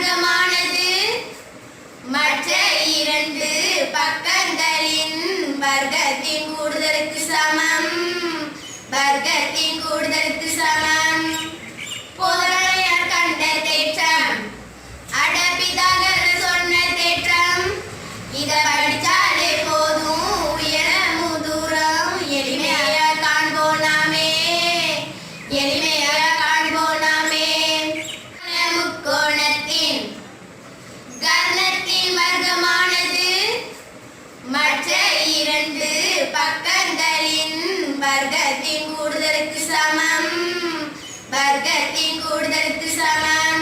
பாதகமானது மற்ற இரண்டு பக்கங்களின் வர்க்கத்தின் கூடுதலுக்கு சமம். வர்க்கத்தின் கூடுதலுக்கு இரண்டு பக்கங்களின் வர்க்கத்தின் கூடுதலுக்கு சமம். வர்க்கத்தின் கூடுதலுக்கு சமம்.